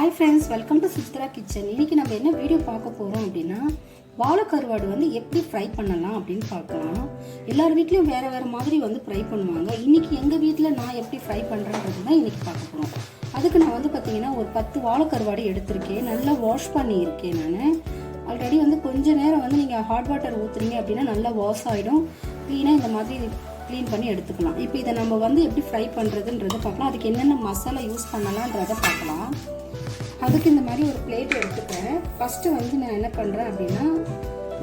Hi friends welcome to சுத்ரா kitchen இன்னைக்கு நம்ம என்ன வீடியோ பார்க்க போகிறோம் அப்படின்னா வாழைக்கருவாடு வந்து எப்படி ஃப்ரை பண்ணலாம் அப்படின்னு பார்க்கலாம். எல்லார் வீட்லேயும் வேறு வேறு மாதிரி வந்து ஃப்ரை பண்ணுவாங்க. இன்னைக்கு எங்கள் வீட்டில் நான் எப்படி ஃப்ரை பண்ணுறேன்றது தான் இன்றைக்கி பார்க்க போகிறோம் அதுக்கு நான் வந்து பார்த்தீங்கன்னா ஒரு பத்து வாழைக்கருவாடு எடுத்திருக்கேன். நல்லா வாஷ் பண்ணியிருக்கேன் நான். ஆல்ரெடி வந்து கொஞ்ச நேரம் வந்து நீங்கள் ஹாட் வாட்டர் ஊற்றுறீங்க அப்படின்னா நல்லா வாஷ் ஆகிடும் க்ளீனாக இந்த மாதிரி க்ளீன் பண்ணி எடுத்துக்கலாம். இப்போ இதை நம்ம வந்து எப்படி ஃப்ரை பண்ணுறதுன்றது பார்க்கலாம். அதுக்கு என்னென்ன மசாலா யூஸ் பண்ணலான்றதை பார்க்கலாம். அதுக்கு இந்த மாதிரி ஒரு பிளேட் எடுத்துக்கிறேன். ஃபஸ்ட்டு வந்து நான் என்ன பண்ணுறேன் அப்படின்னா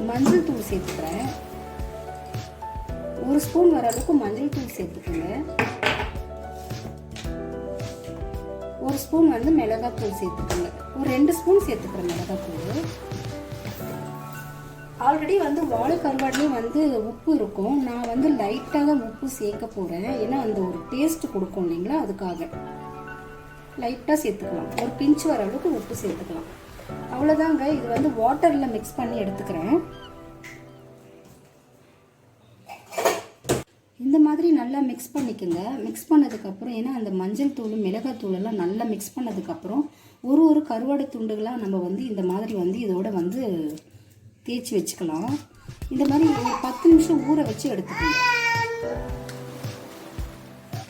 மஞ்சள் தூள் சேர்த்துக்கிறேன். ஒரு ஸ்பூன் வர அளவுக்கு மஞ்சள் தூள் சேர்த்துக்கோங்க. ஒரு ஸ்பூன் வந்து மிளகாத்தூள் சேர்த்துக்கோங்க. ஒரு ரெண்டு ஸ்பூன் சேர்த்துக்கிறேன் மிளகாத்தூள். ஆல்ரெடி வந்து வாழை கருவாடுலேயும் வந்து உப்பு இருக்கும். நான் வந்து லைட்டாக தான் உப்பு சேர்க்க போகிறேன் ஏன்னா அந்த ஒரு டேஸ்ட் கொடுக்கும் இல்லைங்களா? அதுக்காக. லைட்டாக சேர்த்துக்கலாம். ஒரு பிஞ்ச் வர அளவுக்கு உப்பு சேர்த்துக்கலாம். அவ்வளோதாங்க இது வந்து வாட்டரில் மிக்ஸ் பண்ணி எடுத்துக்கிறேன். இந்த மாதிரி நல்லா மிக்ஸ் பண்ணிக்கோங்க. மிக்ஸ் பண்ணதுக்கப்புறம் ஏன்னா அந்த மஞ்சள் தூள் மிளகாத்தூள் எல்லாம் நல்லா மிக்ஸ் பண்ணதுக்கப்புறம் ஒரு ஒரு கருவாடு துண்டுகளாக நம்ம வந்து இந்த மாதிரி வந்து இதோட வந்து தேய்ச்சி வச்சுக்கலாம். இந்த மாதிரி ஒரு பத்து நிமிஷம் ஊற வச்சு எடுத்துக்கோங்க.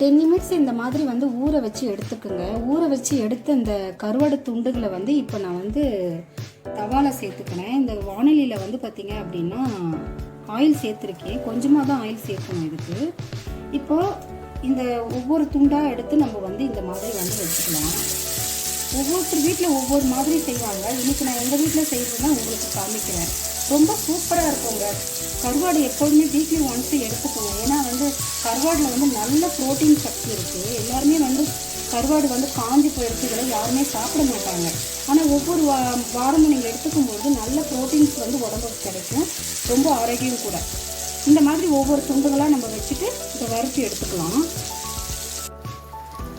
டென் நிமிட்ஸ் இந்த மாதிரி வந்து ஊற வச்சு எடுத்துக்கோங்க. ஊற வச்சு எடுத்த இந்த கருவாடு துண்டுகளை வந்து இப்போ நான் வந்து தவாலை சேர்த்துக்கிறேன். இந்த வானொலியில் வந்து பார்த்தீங்க அப்படின்னா ஆயில் சேர்த்துருக்கேன். கொஞ்சமாக தான் ஆயில் சேர்க்கணும் இதுக்கு. இப்போது இந்த ஒவ்வொரு துண்டாக எடுத்து நம்ம வந்து இந்த மாதிரி வந்து வச்சுக்கலாம். ஒவ்வொருத்தர் வீட்டில் ஒவ்வொரு மாதிரி செய்வாங்க. இன்னைக்கு நான் எங்கள் வீட்டில் செய்கிறதுனா உங்களுக்கு காமிக்கிறேன். ரொம்ப சூப்பராக இருக்குங்க. கருவாடு எப்போதுமே வீக்லி ஒன்ஸ் எடுத்துக்கோங்க. ஏன்னா வந்து கருவாடில் வந்து நல்ல ப்ரோட்டீன் சக்தி இருக்குது எல்லாருமே வந்து கருவாடு வந்து காஞ்சி போயிருக்கு இதெல்லாம் யாருமே சாப்பிட மாட்டாங்க. ஆனால் ஒவ்வொரு வா வாரமும் நீங்கள் எடுத்துக்கும்போது நல்ல ப்ரோட்டீன்ஸ் வந்து உடம்புக்கு கிடைக்கும். ரொம்ப ஆரோக்கியம் கூட. இந்த மாதிரி ஒவ்வொரு துண்டுகளாக நம்ம வச்சுட்டு இதை வறுத்து எடுத்துக்கலாம்.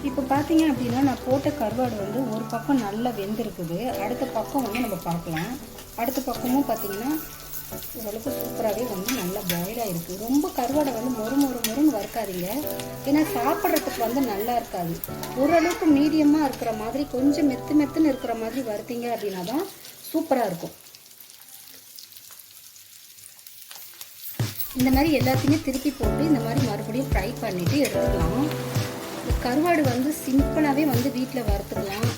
இப்போ பார்த்தீங்க அப்படின்னா நான் போட்ட கருவாடு வந்து ஒரு பக்கம் நல்லா வெந்திருக்குது. அடுத்த பக்கம் வந்து நம்ம பார்க்கலாம். அடுத்த பக்கமும் பார்த்தீங்கன்னா ஓரளவுக்கு சூப்பராகவே வந்து நல்லா பாயிலாக இருக்குது ரொம்ப கருவாடை வந்து மொறு மொறு மொறுன்னு வறுக்காதீங்க. ஏன்னா சாப்பிட்றதுக்கு வந்து நல்லா இருக்காது. ஓரளவுக்கு மீடியமாக இருக்கிற மாதிரி கொஞ்சம் மெத்து மெத்துன்னு இருக்கிற மாதிரி வறுத்தீங்க அப்படின்னா தான் சூப்பராக இருக்கும். இந்த மாதிரி எல்லாத்தையுமே திருப்பி போட்டு இந்த மாதிரி மறுபடியும் ஃப்ரை பண்ணிவிட்டு எடுத்துக்கலாம். கருவாடு வந்து சிம்பிளாகவே வந்து வீட்டில் வறுத்துக்கலாம்.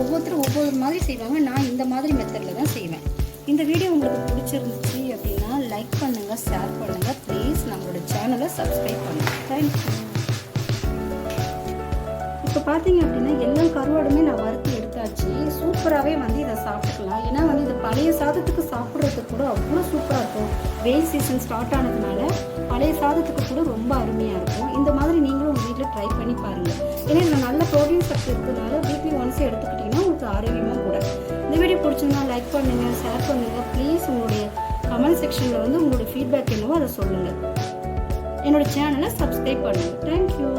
ஒவ்வொருத்தரும் ஒவ்வொரு மாதிரி செய்வாங்க. நான் இந்த மாதிரி மெத்தடில் தான் செய்வேன். இந்த வீடியோ உங்களுக்கு பிடிச்சிருந்துச்சு அப்படின்னா லைக் பண்ணுங்கள் ஷேர் பண்ணுங்கள் ப்ளீஸ் நம்மளோட சேனலை சப்ஸ்கிரைப் பண்ணுங்கள் தேங்க்யூ இப்போ பார்த்தீங்க அப்படின்னா எல்லா கருவாடுமே நான் வறுத்து எடுத்தாச்சு. சூப்பராகவே வந்து இதை சாப்பிட்டுக்கலாம். ஏன்னா வந்து இந்த பழைய சாதத்துக்கு சாப்பிட்றதுக்கு கூட அவ்வளோ சூப்பராக இருக்கும். வெயில் சீசன் ஸ்டார்ட் ஆனதுனால பழைய சாதத்துக்கு கூட ரொம்ப அருமையாக இருக்கும். இந்த மாதிரி நீங்களும் உங்கள் வீட்டில் ட்ரை பண்ணி பாருங்கள் ஏன்னா இதில் நல்ல ப்ரோட்டீன் சக்தி இருக்கிறதுனால வீக்லி ஒன்ஸ் எடுத்துக்கிட்டிங்கன்னா உங்களுக்கு ஆரோக்கியமாக கூட வீடியோ பிடிச்சிருந்தா லைக் பண்ணுங்கள் ஷேர் பண்ணுங்கள் ப்ளீஸ் உங்களுடைய கமெண்ட் செக்ஷனில் வந்து உங்களுடைய ஃபீட்பேக் என்னவோ அதை சொல்லுங்கள் என்னோட சேனலை சப்ஸ்கிரைப் பண்ணுங்கள் தேங்க்யூ